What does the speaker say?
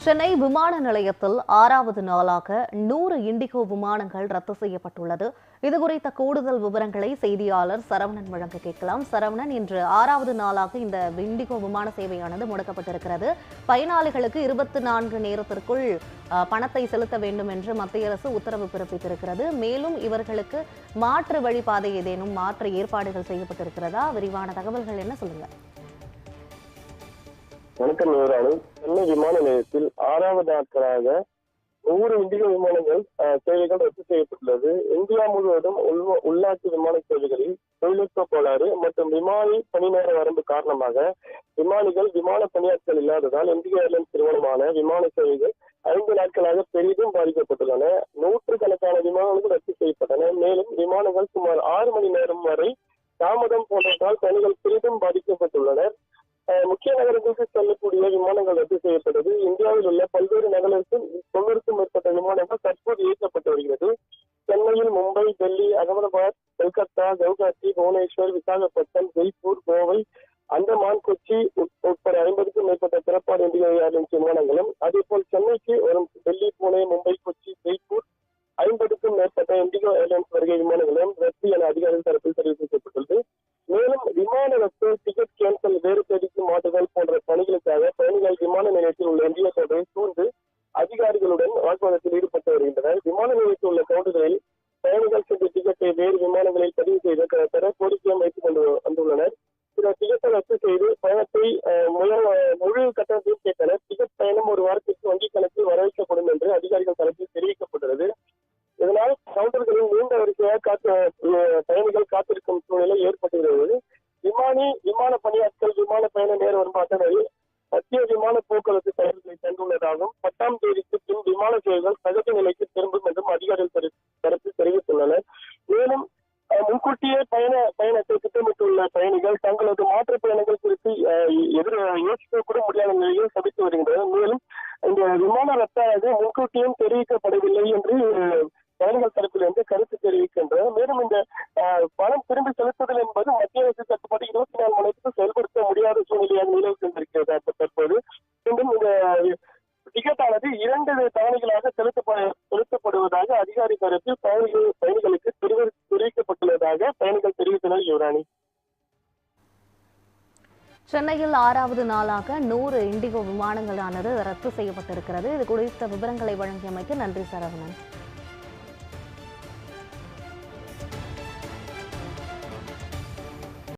சென்னை விமான நிலையத்தில் ஆறாவது நாளாக நூறு இண்டிகோ விமானங்கள் ரத்து செய்யப்பட்டுள்ளது. இது குறித்த கூடுதல் விவரங்களை செய்தியாளர் சரவணன் வழங்க கேட்கலாம். சரவணன் இன்று ஆறாவது நாளாக இந்த இண்டிகோ விமான சேவையானது முடக்கப்பட்டிருக்கிறது. பயனாளிகளுக்கு இருபத்தி நான்கு நேரத்திற்குள் அஹ், பணத்தை செலுத்த வேண்டும் என்று மத்திய அரசு உத்தரவு பிறப்பித்திருக்கிறது. மேலும் இவர்களுக்கு மாற்று வழிபாதை ஏதேனும் மாற்று ஏற்பாடுகள் செய்யப்பட்டிருக்கிறதா? விரிவான தகவல்கள் என்ன சொல்லுங்க. வணக்கம் சென்னை விமான நிலையத்தில் ஆறாவது நாட்களாக ஒவ்வொரு இந்திய விமானங்கள் சேவைகள் ரத்து செய்யப்பட்டுள்ளது. இந்தியா முழுவதும் உள்- உள்நாட்டு விமான சேவைகளில் தொழில்நுட்ப கோளாறு மற்றும் விமானி பணி நேர வரம்பு காரணமாக விமானிகள் விமான பணியாட்கள் இல்லாததால் இந்திய ஏர்லைன்ஸ் நிறுவனமான விமான சேவைகள் ஐந்து நாட்களாக பெரிதும் பாதிக்கப்பட்டுள்ளன. நூற்றுக்கணக்கான விமானங்கள் ரத்து செய்யப்பட்டன. மேலும் விமானங்கள் சுமார் ஆறு மணி நேரம் வரை தாமதம் போன்றதால் பணிகள் பெரிதும் பாதிக்கப்பட்டுள்ளனர். முக்கிய நகரங்களுக்கு செல்லக்கூடிய விமானங்கள் ரத்து செய்யப்பட்டது இந்தியாவில் உள்ள பல்வேறு நகரங்களுக்கும் தொண்ணூறுக்கும் மேற்பட்ட விமானங்கள் தற்போது இயக்கப்பட்டு வருகிறது. சென்னையில் மும்பை டெல்லி அகமதாபாத் கொல்கத்தா கவுகாத்தி புவனேஸ்வர் விசாகப்பட்டினம் ஜெய்ப்பூர் கோவை அந்தமான் கொச்சி உட்- உட்பட ஐம்பதுக்கும் மேற்பட்ட பிறப்பாடு இந்தியா ஏர்லைன்ஸ் விமானங்களும் அதேபோல் சென்னைக்கு வரும் டெல்லி புனே மும்பை கொச்சி ஜெய்ப்பூர் ஐம்பதுக்கும் மேற்பட்ட இண்டிகோ ஏர்லைன்ஸ் வருகை விமானங்களும் ரத்து என அதிகாரிகள் தரப்பில் தெரிவிக்கப்பட்டுள்ளது. டிக்கெட் கேன்சல் வேறு தேதிக்கு மாற்றுதல் போன்ற பணிகளுக்காக பயணிகள் விமான நிலையத்தில் உள்ள இந்திய கோட்டை சூழ்ந்து அதிகாரிகளுடன் வாக்குவாதத்தில் ஈடுபட்டு வருகின்றனர். விமான நிலையத்தில் உள்ள கவுண்டர்களில் பயணிகள் சென்ற டிக்கெட்டை வேறு விமானங்களில் பதிவு செய்து பெற கோரிக்கை வைத்துக் கொண்டு வந்துள்ளனர். சில டிக்கெட்டை ரத்து செய்து பயணத்தை முழு கட்டணத்தையும் கேட்டனர். டிக்கெட் பயணம் ஒரு வாரத்திற்கு வங்கி கணக்கில் வரவேற்கப்படும் என்று அதிகாரிகள் தரப்பில் தெரிவிக்கப்பட்டுள்ளது. இதனால் கவுண்டர்களில் நீண்ட வரிசையாக காத்து பயணிகள் காத்திருக்கும் சூழ்நிலை ஏற்பட்டுள்ளது விமானி விமான பணியாட்கள் விமான பயண நேர வரும் மத்திய விமான போக்குவரத்து செயல்களை சென்றுள்ளதாகவும் பத்தாம் தேதிக்கு பின் விமான சேவைகள் சகஜ நிலைக்கு திரும்பும் என்றும் அதிகாரிகள் தரப்பில் தெரிவித்துள்ளனர். மேலும் முன்கூட்டியே பயண பயணத்தை திட்டமிட்டுள்ள பயணிகள் தங்களது மாற்று பயணங்கள் குறித்து அஹ், யோசிக்க கூட முடியாத நிலையில் சபித்து வருகின்றனர். மேலும் இந்த விமான ரத்தானது முன்கூட்டியும் தெரிவிக்கப்படவில்லை என்று பயணிகள் தரப்பில் இருந்து கருத்து தெரிவிக்கின்றது. மேலும் இந்த பணம் திரும்பி செலுத்துதல் என்பது மத்திய அரசு கட்டுப்பாடு இருபத்தி நாலு மணி நேரத்துக்கு செயல்படுத்த முடியாத சூழ்நிலையாக நிலவு தற்போது மீண்டும் இந்த டிக்கெட் ஆனது இரண்டு தவணைகளாக செலுத்தப்பட செலுத்தப்படுவதாக அதிகாரி தரப்பில் பயணிகள் பயணிகளுக்கு தெரிவிக்கப்பட்டுள்ளதாக பயணிகள் தெரிவித்தனர் யுவராணி. சென்னையில் ஆறாவது நாளாக நூறு இண்டிகோ விமானங்களானது ரத்து செய்யப்பட்டிருக்கிறது. இது குறித்த விவரங்களை வழங்கியமைக்கு நன்றி சரவணன்.